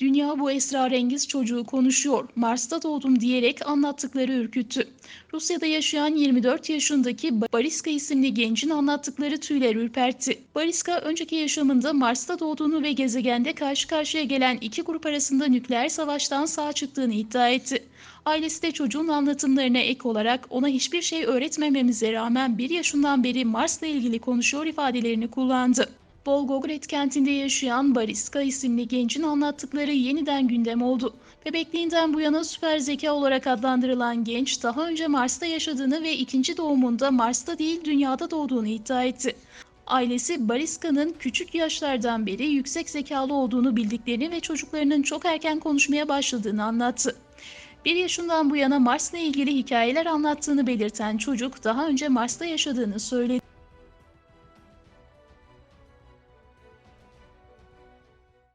Dünya bu esrarengiz çocuğu konuşuyor. Mars'ta doğdum diyerek anlattıkları ürküttü. Rusya'da yaşayan 24 yaşındaki Bariska isimli gencin anlattıkları tüyler ürpertti. Bariska önceki yaşamında Mars'ta doğduğunu ve gezegende karşı karşıya gelen iki grup arasında nükleer savaştan sağ çıktığını iddia etti. Ailesi de çocuğun anlatımlarına ek olarak ona hiçbir şey öğretmememize rağmen bir yaşından beri Mars'la ilgili konuşuyor ifadelerini kullandı. Volgograd kentinde yaşayan Bariska isimli gencin anlattıkları yeniden gündem oldu. Bebekliğinden bu yana süper zeka olarak adlandırılan genç daha önce Mars'ta yaşadığını ve ikinci doğumunda Mars'ta değil dünyada doğduğunu iddia etti. Ailesi Bariska'nın küçük yaşlardan beri yüksek zekalı olduğunu bildiklerini ve çocuklarının çok erken konuşmaya başladığını anlattı. Bir yaşından bu yana Mars'la ilgili hikayeler anlattığını belirten çocuk daha önce Mars'ta yaşadığını söyledi.